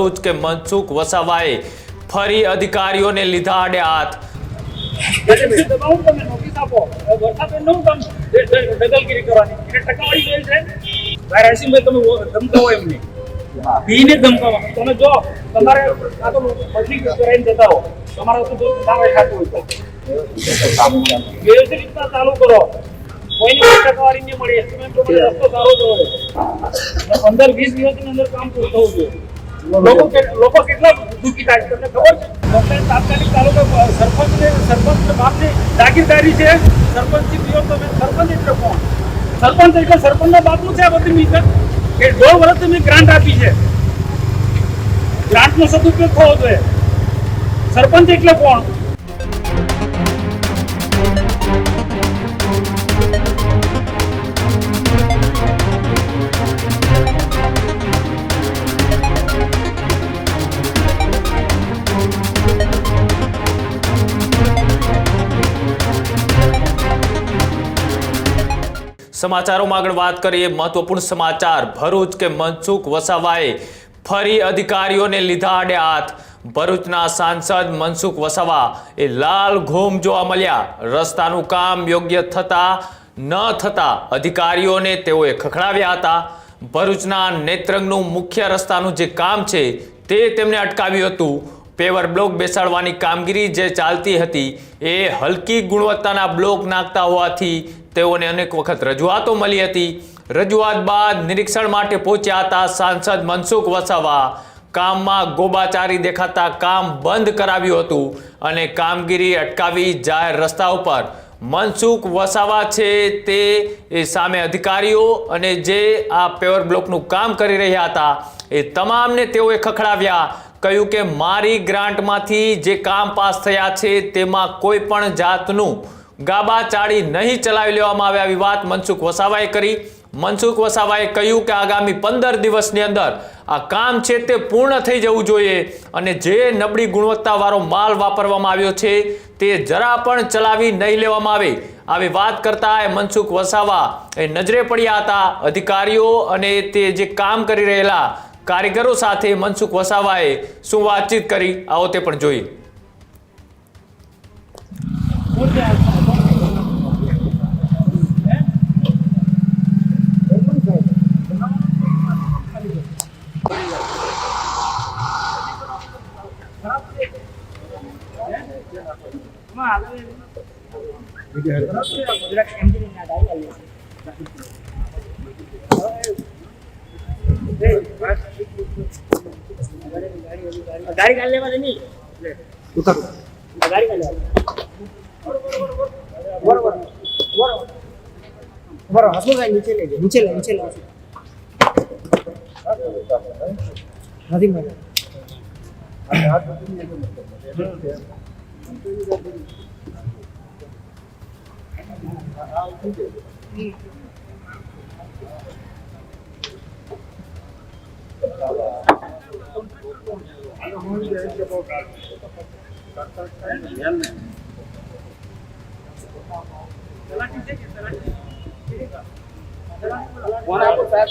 ભરૂચ કે મનસુખ વસાવાએ ફરી અધિકારીઓને લીધા આડે હાથ. ચાલુ કરો. કોઈને કોઈ ટકાવારી નહીં મળે. રસ્તો સારો જ હોય. પંદર, વીસ દિવસની અંદર કામ પૂરું થવું જોઈએ. લોકો લોકો કેટલા દુઃખી થાય તમને ખબર છે? કમ્પ્લેન તાત્કાલિક તાલુકા સરપંચને સરપંચ બાપની જાગીરદારી છે. સરપંચથી પીઓ તમે સરપંચ એટલે કોણ? સરપંચ એટલે સરપંચના બાપનું છે આ બધી મિલકત? કે દોઢ વર્ષથી મેં ગ્રાન્ટ આપી છે. ગ્રાન્ટનો સદુપયોગ થવો જોઈએ. સરપંચ એટલે કોણ? સમાચારોમાં આગળ વાત કરીએ. મહત્વપૂર્ણ સમાચાર, ભરૂચ કે મનસુખ વસાવાએ ફરી અધિકારીઓને લીધા આડે હાથ ભરૂચના સાંસદ મનસુખ વસાવા એ લાલ ઘોમ જોવા મળ્યા. રસ્તાનું કામ યોગ્ય થતા ન થતા અધિકારીઓને તેઓએ ખખડાવ્યા હતા. ભરૂચના નેત્રંગનું મુખ્ય રસ્તાનું જે કામ છે તે તેમને અટકાવ્યું હતું. પેવર બ્લોક બેસાડવાની કામગીરી જે ચાલતી હતી, એ હલકી ગુણવત્તાના બ્લોક નાખતા હોવાથી તેઓને અનેક વખત રજૂઆતો મળી હતી. રજૂઆત બાદ નિરીક્ષણ માટે પહોંચ્યા હતા સાંસદ મનસુખ વસાવા. કામમાં ગોબાચારી દેખાતા કામ બંધ કરાવ્યું હતું અને કામગીરી અટકાવી જાહેર રસ્તા ઉપર. મનસુખ વસાવા છે તે સામે અધિકારીઓ અને જે આ પેવર બ્લોકનું કામ કરી રહ્યા હતા, એ તમામને તેઓએ ખખડાવ્યા. કહ્યું કે મારી ગ્રાન્ટમાંથી જે કામ પાસ થયા છે, તેમાં કોઈ પણ જાતનું ગાબા ચાળી નહીં ચલાવી લેવામાં આવે આવી વાત મનસુખ વસાવાએ કરી. મનસુખ વસાવાએ કહ્યું કે આગામી પંદર દિવસની અંદર આ કામ છે તે પૂર્ણ થઈ જવું જોઈએ અને જે નબળી ગુણવત્તાવાળો માલ વાપરવામાં આવ્યો છે, તે જરા પણ ચલાવી નહીં લેવામાં આવે. આવી વાત કરતા એ મનસુખ વસાવા એ નજરે પડ્યા હતા. અધિકારીઓ અને તે જે કામ કરી રહેલા કારીગરો સાથે મનસુખ વસાવાએ શું વાતચીત કરી આવો તે પણ જોઈ? ગાડી गाड़ी डालने वाले नहीं उतर गाड़ी डालने वाले बरो हंसो भाई नीचे ले नीचे ले नीचे ले नदीम भाई Thank you. આપો સાહેબ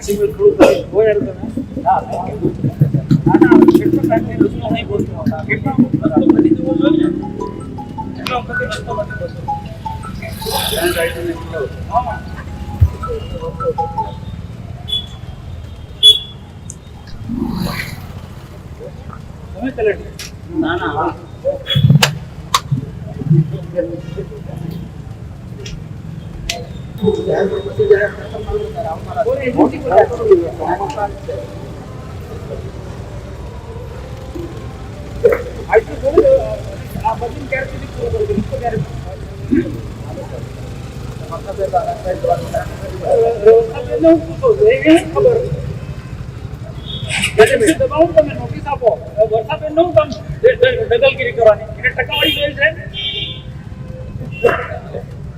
રાશિભાઈ થોડું ના ના બોલો, એજન્સી બોલાવો. આટલું બોલો, આ બધું ક્યારે સુધી પૂરું કરશો? રિપોર્ટ ક્યારે વ્યવસ્થાપનને હું પૂછું છું, એને શું ખબર? એજન્સી દબાવો ને તમે નોટિસ આપો વરસાદ દ- દ- દગલગીરી કરવાની એટલે ટકાવારી જોઈએ છે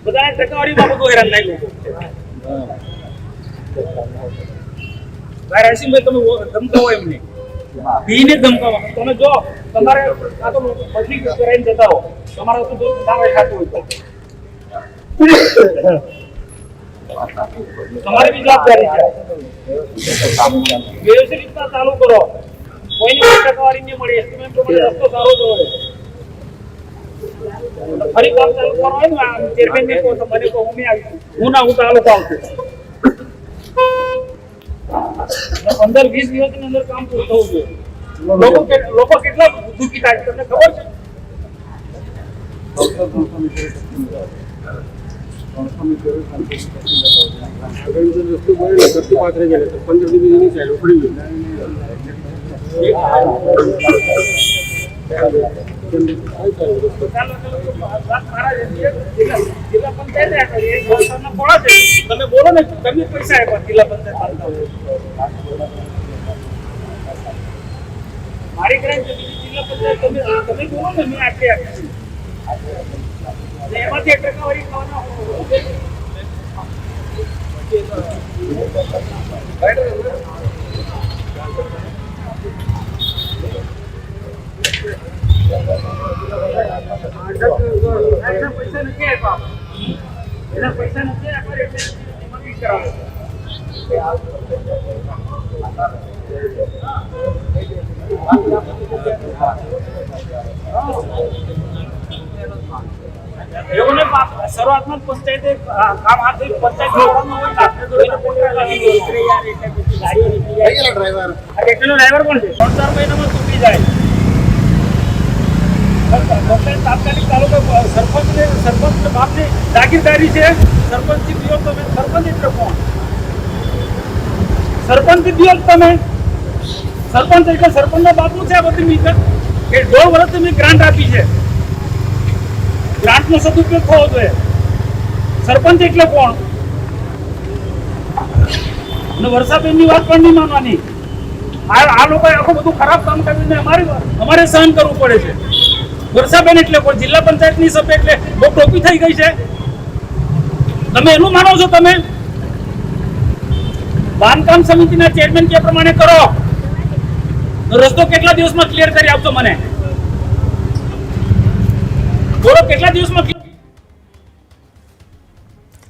બધાને ટકાવારી બધું હેરાન થાય લોકો. ભાઈ રાયસિંહભાઈ તમે ધમકાવો એમને પીને ધમકાવો. તમે જો, તમારે આ તો બદલી કરાવીને જતા હો તમારા તો દાવા ખાતું હોય તો. તમારી બી જવાબદારી છે. વ્યવસ્થિત રીતના ચાલુ કરો. કોઈની કોઈ ટકાવારી નહીં મળી. તમે રસ્તો સારો જ હોય. ફરી કહો તો મને કહો, હું પંદર વીસ દિવસની અંદર કામ પૂરું થવું જોઈએ. લોકો લોકો કેટલા દુઃખી થાય તમને ખબર છે? ચાલો ચાલો વાત મારા જે તમે બોલો તમે પૈસા આપ્યા જિલ્લા પંચાયત. મારી ગ્રાન્ટ જિલ્લા પંચાયત તમે તમે બોલો ને મેં. એમાંથી એક ટકાવારી નહીં, શરૂઆતમાં જ પંચાયતે કામ હાથ પંચાયત જોડવાનું હોય ને, આપણે તો એને contract આપી દો. આ ટેક્સીનો ડ્રાઈવર કોણ છે. ત્રણ ચાર મહિનામાં તૂટી જાય. સરપંચને સરપંચ એટલે કોણ સરપંચથી વાત પણ નહીં માનવાની આ આ લોકોએ આખું બધું ખરાબ કામ કરીને અમારે અમારે સહન કરવું પડે છે. વર્ષાબેન એટલે કોઈ જિલ્લા પંચાયતની સભ્ય એટલે બહુ ટોપી થઈ ગઈ છે. તમે એનું માનો છો તમે? બાંધકામ સમિતિના ચેરમેન કે પ્રમાણે કરો. રસ્તો કેટલા દિવસમાં ક્લિયર કરી આપશો મને? બોલો, કેટલા દિવસમાં